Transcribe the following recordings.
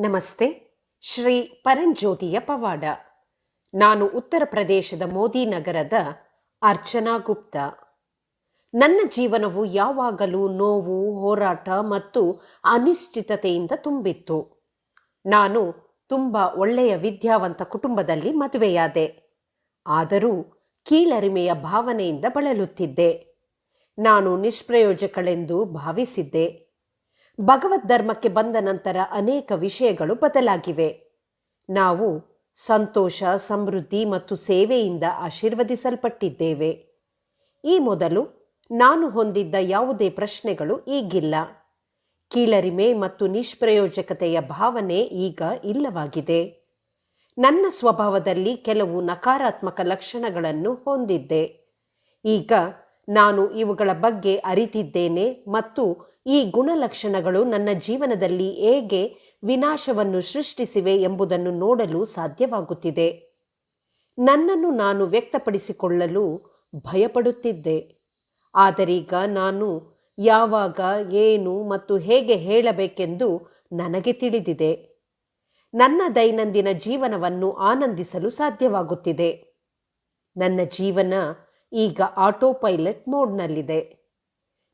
ನಮಸ್ತೆ, ಶ್ರೀ ಪರಂಜ್ಯೋತಿಯ ಪವಾಡ. ನಾನು ಉತ್ತರ ಪ್ರದೇಶದ ಮೋದಿ ನಗರದ ಅರ್ಚನಾ ಗುಪ್ತಾ. ನನ್ನ ಜೀವನವು ಯಾವಾಗಲೂ ನೋವು, ಹೋರಾಟ ಮತ್ತು ಅನಿಶ್ಚಿತತೆಯಿಂದ ತುಂಬಿತ್ತು. ನಾನು ತುಂಬ ಒಳ್ಳೆಯ ವಿದ್ಯಾವಂತ ಕುಟುಂಬದಲ್ಲಿ ಮದುವೆಯಾದೆ. ಆದರೂ ಕೀಳರಿಮೆಯ ಭಾವನೆಯಿಂದ ಬಳಲುತ್ತಿದ್ದೆ. ನಾನು ನಿಷ್ಪ್ರಯೋಜಕಳೆಂದು ಭಾವಿಸಿದ್ದೆ. ಭಗವದ್ ಧರ್ಮಕ್ಕೆ ಬಂದ ನಂತರ ಅನೇಕ ವಿಷಯಗಳು ಬದಲಾಗಿವೆ. ನಾವು ಸಂತೋಷ, ಸಮೃದ್ಧಿ ಮತ್ತು ಸೇವೆಯಿಂದ ಆಶೀರ್ವದಿಸಲ್ಪಟ್ಟಿದ್ದೇವೆ. ಈ ಮೊದಲು ನಾನು ಹೊಂದಿದ್ದ ಯಾವುದೇ ಪ್ರಶ್ನೆಗಳು ಈಗಿಲ್ಲ. ಕೀಳರಿಮೆ ಮತ್ತು ನಿಷ್ಪ್ರಯೋಜಕತೆಯ ಭಾವನೆ ಈಗ ಇಲ್ಲವಾಗಿದೆ. ನನ್ನ ಸ್ವಭಾವದಲ್ಲಿ ಕೆಲವು ನಕಾರಾತ್ಮಕ ಲಕ್ಷಣಗಳನ್ನು ಹೊಂದಿದ್ದೆ. ಈಗ ನಾನು ಇವುಗಳ ಬಗ್ಗೆ ಅರಿತಿದ್ದೇನೆ ಮತ್ತು ಈ ಗುಣಲಕ್ಷಣಗಳು ನನ್ನ ಜೀವನದಲ್ಲಿ ಹೇಗೆ ವಿನಾಶವನ್ನು ಸೃಷ್ಟಿಸಿವೆ ಎಂಬುದನ್ನು ನೋಡಲು ಸಾಧ್ಯವಾಗುತ್ತಿದೆ. ನನ್ನನ್ನು ನಾನು ವ್ಯಕ್ತಪಡಿಸಿಕೊಳ್ಳಲು ಭಯಪಡುತ್ತಿದ್ದೆ. ಆದರೀಗ ನಾನು ಯಾವಾಗ, ಏನು ಮತ್ತು ಹೇಗೆ ಹೇಳಬೇಕೆಂದು ನನಗೆ ತಿಳಿದಿದೆ. ನನ್ನ ದೈನಂದಿನ ಜೀವನವನ್ನು ಆನಂದಿಸಲು ಸಾಧ್ಯವಾಗುತ್ತಿದೆ. ನನ್ನ ಜೀವನ ಈಗ ಆಟೋ ಪೈಲಟ್ ಮೋಡ್ನಲ್ಲಿದೆ.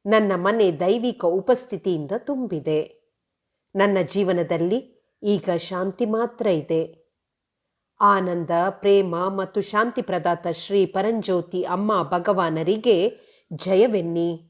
ನನ್ನ ಮನೆ ದೈವಿಕ ಉಪಸ್ಥಿತಿಯಿಂದ ತುಂಬಿದೆ. ನನ್ನ ಜೀವನದಲ್ಲಿ ಈಗ ಶಾಂತಿ ಮಾತ್ರ ಇದೆ. ಆನಂದ, ಪ್ರೇಮ ಮತ್ತು ಶಾಂತಿ ಪ್ರದಾತ ಶ್ರೀ ಪರಂಜ್ಯೋತಿ ಅಮ್ಮ ಭಗವಾನರಿಗೆ ಜಯವೆನ್ನಿ.